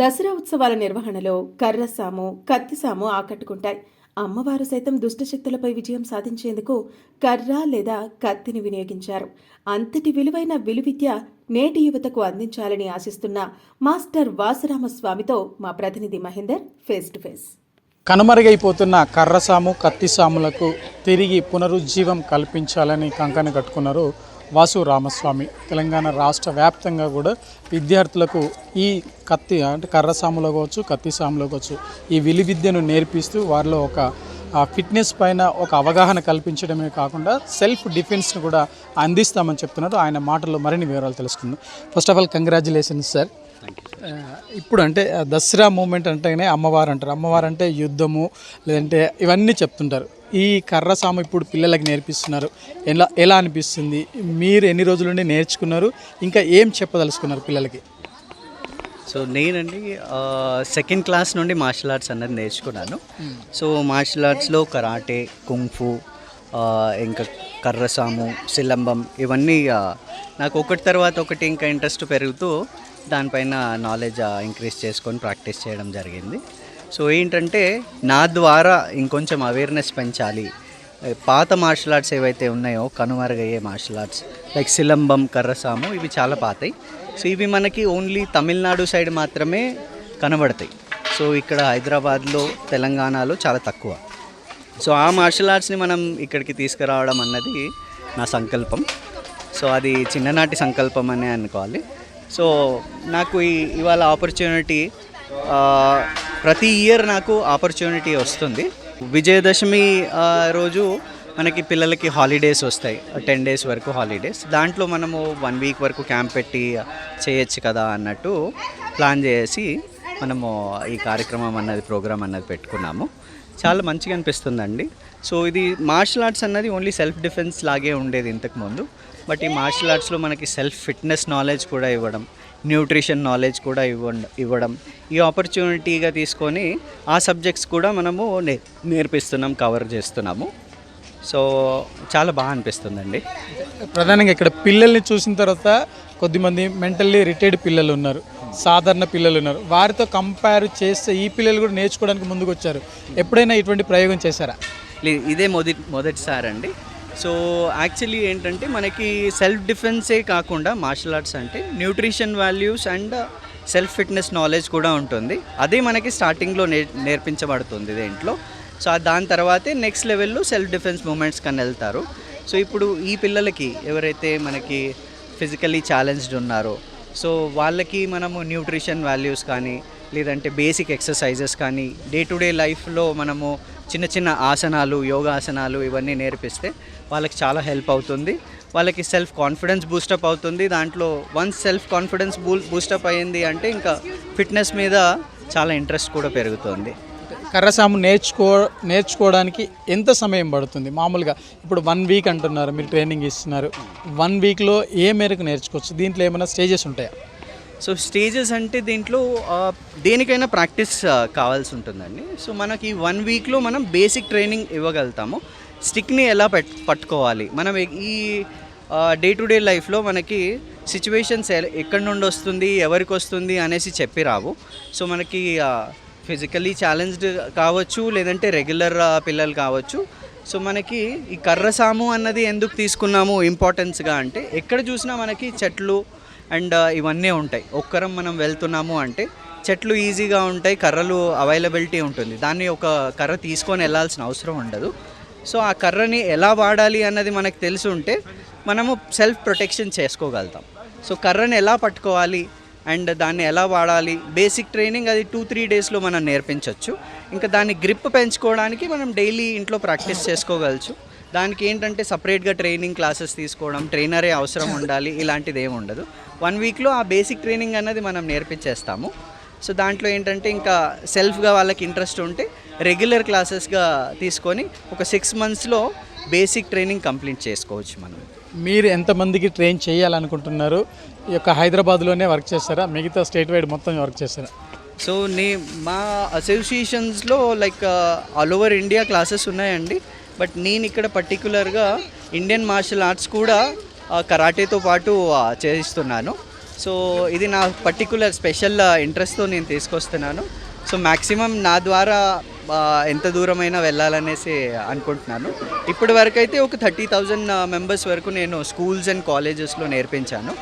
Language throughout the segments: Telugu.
దసరా ఉత్సవాల నిర్వహణలో కర్రసాము కత్తిసాము ఆకట్టుకుంటాయి అమ్మవారు సైతం దుష్టశక్తులపై విజయం సాధించేందుకు కర్ర లేదా కత్తిని వినియోగించారు అంతటి విలువైన విలువిద్య నేటి యువతకు అందించాలని ఆశిస్తున్న మాస్టర్ వాసరామస్వామితో మా ప్రతినిధి మహేందర్ ఫేస్ టు ఫేస్ కనుమరుగైపోతున్న కర్రసాము కత్తిసాములకు తిరిగి పునరుజ్జీవం కల్పించాలని కంకణ కట్టుకున్నారు వాసు రామస్వామి తెలంగాణ రాష్ట్ర వ్యాప్తంగా కూడా విద్యార్థులకు ఈ కత్తి అంటే కర్ర సాములో కావచ్చు కత్తి సాములో కావచ్చు ఈ విలి విద్యను నేర్పిస్తూ వారిలో ఒక ఫిట్నెస్ పైన ఒక అవగాహన కల్పించడమే కాకుండా సెల్ఫ్ డిఫెన్స్ను కూడా అందిస్తామని చెప్తున్నారు ఆయన మాటల్లో మరిన్ని వివరాలు తెలుసుకుందాం first of all congratulations sir ఇప్పుడు అంటే దసరా మూమెంట్ అంటేనే అమ్మవారు అంటారు అమ్మవారు అంటే యుద్ధము లేదంటే ఇవన్నీ చెప్తుంటారు ఈ కర్ర సాము ఇప్పుడు పిల్లలకి నేర్పిస్తున్నారు ఎలా ఎలా అనిపిస్తుంది మీరు ఎన్ని రోజుల నుండి నేర్చుకున్నారు ఇంకా ఏం చెప్పదలుచుకున్నారు పిల్లలకి సో నేనండి సెకండ్ క్లాస్ నుండి మార్షల్ ఆర్ట్స్ అన్నది నేర్చుకున్నాను సో మార్షల్ ఆర్ట్స్లో కరాటే కుంఫు ఇంకా కర్రసాము సిలంబం ఇవన్నీ నాకు ఒకటి తర్వాత ఒకటి ఇంకా ఇంట్రెస్ట్ పెరుగుతూ దానిపైన నాలెడ్జ్ ఇంక్రీజ్ చేసుకొని ప్రాక్టీస్ చేయడం జరిగింది సో ఏంటంటే నా ద్వారా ఇంకొంచెం అవేర్నెస్ పెంచాలి పాత మార్షల్ ఆర్ట్స్ ఏవైతే ఉన్నాయో కనుమరుగయ్యే మార్షల్ ఆర్ట్స్ లైక్ సిలంబం కర్రసాము ఇవి చాలా పాతాయి సో ఇవి మనకి ఓన్లీ తమిళనాడు సైడ్ మాత్రమే కనబడతాయి సో ఇక్కడ హైదరాబాద్లో తెలంగాణలో చాలా తక్కువ సో ఆ మార్షల్ ఆర్ట్స్ని మనం ఇక్కడికి తీసుకురావడం అన్నది నా సంకల్పం సో అది చిన్ననాటి సంకల్పం అనే అనుకోవాలి సో నాకు ఇవాళ ఆపర్చునిటీ ప్రతి ఇయర్ నాకు ఆపర్చునిటీ వస్తుంది విజయదశమి రోజు మనకి పిల్లలకి హాలిడేస్ వస్తాయి టెన్ డేస్ వరకు హాలిడేస్ దాంట్లో మనము వన్ వీక్ వరకు క్యాంప్ పెట్టి చేయొచ్చు కదా అన్నట్టు ప్లాన్ చేసి మనము ఈ కార్యక్రమం అన్నది ప్రోగ్రామ్ అన్నది పెట్టుకున్నాము చాలా మంచిగా అనిపిస్తుందండి సో ఇది మార్షల్ ఆర్ట్స్ అన్నది ఓన్లీ సెల్ఫ్ డిఫెన్స్ లాగే ఉండేది ఇంతకుముందు బట్ ఈ మార్షల్ ఆర్ట్స్లో మనకి సెల్ఫ్ ఫిట్నెస్ నాలెడ్జ్ కూడా ఇవ్వడం న్యూట్రిషన్ నాలెడ్జ్ కూడా ఇవ్వ ఇవ్వడం ఈ ఆపర్చునిటీగా తీసుకొని ఆ సబ్జెక్ట్స్ కూడా మనము నే నేర్పిస్తున్నాం కవర్ చేస్తున్నాము సో చాలా బాగా అనిపిస్తుందండి ప్రధానంగా ఇక్కడ పిల్లల్ని చూసిన తర్వాత కొద్దిమంది మెంటల్లీ రిటైర్డ్ పిల్లలు ఉన్నారు సాధారణ పిల్లలు ఉన్నారు వారితో కంపేర్ చేస్తే ఈ పిల్లలు కూడా నేర్చుకోవడానికి ముందుకు వచ్చారు ఎప్పుడైనా ఇటువంటి ప్రయోగం చేశారా లేదు ఇదే మొదటి మొదటిసారి అండి సో యాక్చువల్లీ ఏంటంటే మనకి సెల్ఫ్ డిఫెన్సే కాకుండా మార్షల్ ఆర్ట్స్ అంటే nutrition values and self fitness knowledge కూడా ఉంటుంది అదే మనకి స్టార్టింగ్లో నే నేర్పించబడుతుంది దేంట్లో సో దాని తర్వాతే నెక్స్ట్ లెవెల్లో సెల్ఫ్ డిఫెన్స్ మూమెంట్స్ కన్నా వెళ్తారు సో ఇప్పుడు ఈ పిల్లలకి ఎవరైతే మనకి ఫిజికలీ ఛాలెంజ్డ్ ఉన్నారో సో వాళ్ళకి మనము న్యూట్రిషన్ వాల్యూస్ కానీ లేదంటే బేసిక్ ఎక్సర్సైజెస్ కానీ డే టు డే లైఫ్లో మనము చిన్న చిన్న ఆసనాలు యోగాసనాలు ఇవన్నీ నేర్పిస్తే వాళ్ళకి చాలా హెల్ప్ అవుతుంది వాళ్ళకి సెల్ఫ్ కాన్ఫిడెన్స్ బూస్టప్ అవుతుంది దాంట్లో once self confidence boo boost up అయింది అంటే ఇంకా ఫిట్నెస్ మీద చాలా ఇంట్రెస్ట్ కూడా పెరుగుతుంది కర్రసాము నేర్చుకో నేర్చుకోవడానికి ఎంత సమయం పడుతుంది మామూలుగా ఇప్పుడు వన్ వీక్ అంటున్నారు మీరు ట్రైనింగ్ ఇస్తున్నారు వన్ వీక్లో ఏ మేరకు నేర్చుకోవచ్చు దీంట్లో ఏమైనా స్టేజెస్ ఉంటాయా సో స్టేజెస్ అంటే దీంట్లో దేనికైనా ప్రాక్టీస్ కావాల్సి ఉంటుందండి సో మనకి వన్ వీక్లో మనం బేసిక్ ట్రైనింగ్ ఇవ్వగలుగుతాము స్టిక్ని ఎలా పట్ పట్టుకోవాలి మనం ఈ డే టు డే లైఫ్లో మనకి సిచ్యువేషన్స్ ఎక్కడి నుండి వస్తుంది ఎవరికి వస్తుంది అనేసి చెప్పి రావు సో మనకి ఫిజికలీ ఛాలెంజ్డ్ కావచ్చు లేదంటే రెగ్యులర్ పిల్లలు కావచ్చు సో మనకి ఈ కర్ర సాము అన్నది ఎందుకు తీసుకున్నాము ఇంపార్టెన్స్గా అంటే ఎక్కడ చూసినా మనకి చెట్లు అండ్ ఇవన్నీ ఉంటాయి ఒక్కరం మనం వెళ్తున్నాము అంటే చెట్లు ఈజీగా ఉంటాయి కర్రలు అవైలబిలిటీ ఉంటుంది దాన్ని ఒక కర్ర తీసుకొని వెళ్ళాల్సిన అవసరం ఉండదు సో ఆ కర్రని ఎలా వాడాలి అన్నది మనకు తెలిసి ఉంటే మనము సెల్ఫ్ ప్రొటెక్షన్ చేసుకోగలుగుతాం సో కర్రని ఎలా పట్టుకోవాలి అండ్ దాన్ని ఎలా వాడాలి బేసిక్ ట్రైనింగ్ అది టూ త్రీ డేస్లో మనం నేర్పించవచ్చు ఇంకా దాన్ని గ్రిప్ పెంచుకోవడానికి మనం డైలీ ఇంట్లో ప్రాక్టీస్ చేసుకోగలచ్చు దానికి ఏంటంటే సపరేట్గా ట్రైనింగ్ క్లాసెస్ తీసుకోవడం ట్రైనరే అవసరం ఉండాలి ఇలాంటిది ఏమి ఉండదు వన్ వీక్లో ఆ బేసిక్ ట్రైనింగ్ అన్నది మనం నేర్పించేస్తాము సో దాంట్లో ఏంటంటే ఇంకా సెల్ఫ్గా వాళ్ళకి ఇంట్రెస్ట్ ఉంటే రెగ్యులర్ క్లాసెస్గా తీసుకొని ఒక సిక్స్ మంత్స్లో బేసిక్ ట్రైనింగ్ కంప్లీట్ చేసుకోవచ్చు మనం మీరు ఎంతమందికి ట్రైన్ చేయాలనుకుంటున్నారు ఈ యొక్క హైదరాబాద్లోనే వర్క్ చేస్తారా మిగతా స్టేట్ వైడ్ మొత్తం వర్క్ చేస్తారా సో నే మా అసోసియేషన్స్లో like all over India classes ఉన్నాయండి బట్ నేను ఇక్కడ పర్టికులర్గా ఇండియన్ మార్షల్ ఆర్ట్స్ కూడా కరాటేతో uh, పాటు uh, చేయిస్తున్నాను సో ఇది నా పర్టికులర్ స్పెషల్ ఇంట్రెస్ట్తో నేను తీసుకొస్తున్నాను సో మ్యాక్సిమం నా ద్వారా ఎంత దూరమైనా వెళ్ళాలనేసి అనుకుంటున్నాను ఇప్పటి వరకు అయితే ఒక థర్టీ థౌజండ్ మెంబర్స్ వరకు నేను స్కూల్స్ అండ్ కాలేజెస్లో నేర్పించాను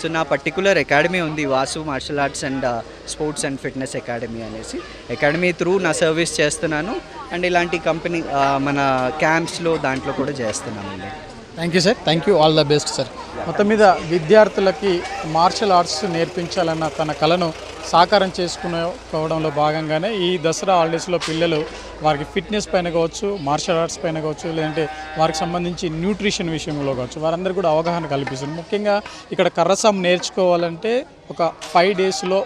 సో నా పర్టికులర్ అకాడమీ ఉంది Vasu martial arts and sports and fitness academy అనేసి అకాడమీ త్రూ నా సర్వీస్ చేస్తున్నాను అండ్ ఇలాంటి కంపెనీ మన క్యాంప్స్లో దాంట్లో కూడా అండి thank you sir thank you all the best sir మొత్తం మీద విద్యార్థులకి మార్షల్ ఆర్ట్స్ నేర్పించాలన్న తన కళను సాకారం పోవడంలో భాగంగానే ఈ దసరా హాలిడేస్లో పిల్లలు వారికి ఫిట్నెస్ పైన కావచ్చు మార్షల్ ఆర్ట్స్ పైన కావచ్చు లేదంటే వారికి సంబంధించి న్యూట్రిషన్ విషయంలో కావచ్చు వారందరూ కూడా అవగాహన కల్పిస్తుంది ముఖ్యంగా ఇక్కడ కర్రసం నేర్చుకోవాలంటే ఒక ఫైవ్ డేస్లో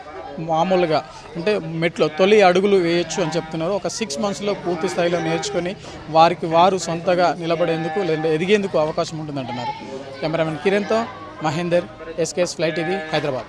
మామూలుగా అంటే మెట్లో తొలి అడుగులు వేయొచ్చు అని చెప్తున్నారు ఒక సిక్స్ మంత్స్లో పూర్తి స్థాయిలో నేర్చుకొని వారికి వారు సొంతగా నిలబడేందుకు లేదా ఎదిగేందుకు అవకాశం ఉంటుందంటున్నారు కెమెరామెన్ కిరణ్తో మహేందర్ ఎస్కేఎస్ ఫ్లైట్ ఇది Hyderabad